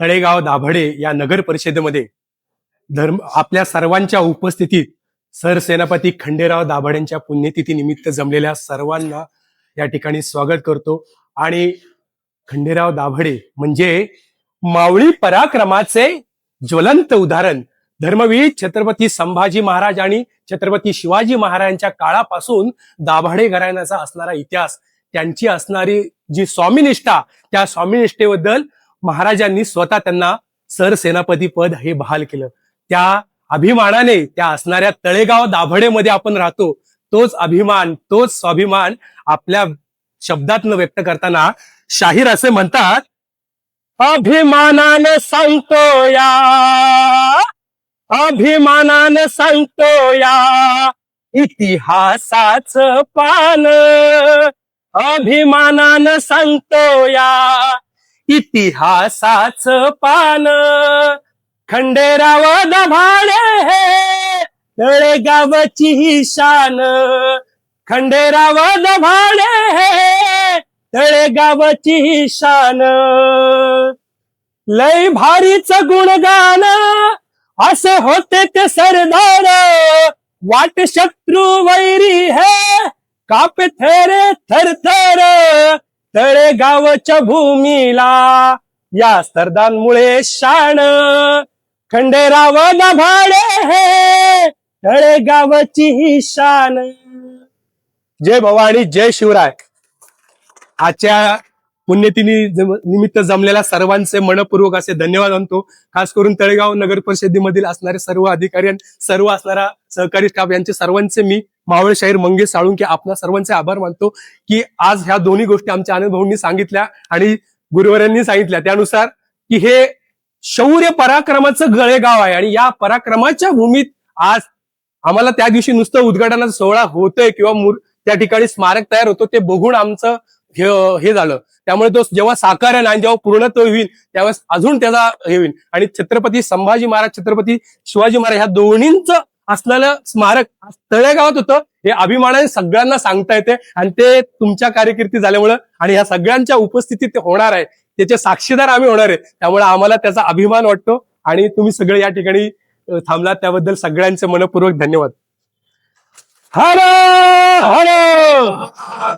तळेगाव दाभडे या नगर परिषदेमध्ये धर्म आपल्या सर्वांच्या उपस्थितीत सरसेनापती खंडेराव दाभडेंच्या पुण्यतिथी निमित्त जमलेल्या सर्वांना या ठिकाणी स्वागत करतो. आणि खंडेराव दाभडे म्हणजे मावळी पराक्रमाचे ज्वलंत उदाहरण. धर्मवीर छत्रपती संभाजी महाराज आणि छत्रपती शिवाजी महाराजांच्या काळापासून दाभाडे घराण्याचा असणारा इतिहास त्यांची असणारी जी स्वामीनिष्ठा त्या स्वामीनिष्ठेबद्दल महाराजांनी स्वतः त्यांना सरसेनापती पद हे बहाल केलं. त्या अभिमानाने त्या असणाऱ्या तळेगाव दाभडेमध्ये आपण राहतो तोच अभिमान तोच स्वाभिमान आपल्या शब्दातनं व्यक्त करताना शाहीर असे म्हणतात अभिमानाने सांगतो या अभिमानाने सांगतो या इतिहासाच पान अभिमानानं सांगतो या इतिहासाच पान. खंडेराव दभाडे हे तळेगावची ही शान. खंडेराव दभाडे हे तळेगावची ही शान. लय भारीच गुणगान. असे होते ते सरदार. वाट शत्रू वैरी हे काप थेरे थरथर. तळेगावच्या भूमीला या सरदारांमुळे शान खंडेराव नभाडे हे तळेगावची ही शान. जय भवानी जय शिवराय. आजच्या पुण्यतिनी निमित्त जमलेल्या सर्वांचे मनपूर्वक असे धन्यवाद मानतो खास करून तळेगाव नगर परिषदेमधील असणारे सर्व अधिकारी सर्व असणारा सहकारी स्टाफ यांचे सर्वांचे मी मावळ शाहीर मंगेश साळुंके आपल्या सर्वांचे आभार मानतो की आज ह्या दोन्ही गोष्टी आमच्या आनंद भाऊंनी सांगितल्या आणि गुरुवारांनी सांगितल्या. त्यानुसार की हे शौर्य पराक्रमाचं गळेगाव आहे आणि या पराक्रमाच्या भूमीत आज आम्हाला त्या दिवशी नुसतं उद्घाटनाचा सोहळा होतोय किंवा त्या ठिकाणी स्मारक तयार होतो ते बघून आमचं हे हे झालं. त्यामुळे तो जेव्हा साकारण आणि जेव्हा पूर्णत्व होईल त्यावेळेस अजून त्याचा हे होईल. आणि छत्रपती संभाजी महाराज छत्रपती शिवाजी महाराज ह्या दोन्हींचं असलेलं स्मारक तळेगावात होतं. हे अभिमानाने सगळ्यांना सांगता येते. आणि ते तुमच्या कार्यकिर्ती झाल्यामुळं आणि ह्या सगळ्यांच्या उपस्थितीत ते होणार आहे. त्याचे साक्षीदार आम्ही होणार आहे. त्यामुळे आम्हाला त्याचा अभिमान वाटतो. आणि तुम्ही सगळे या ठिकाणी थांबलात. त्याबद्दल सगळ्यांचे मनपूर्वक धन्यवाद. हा हा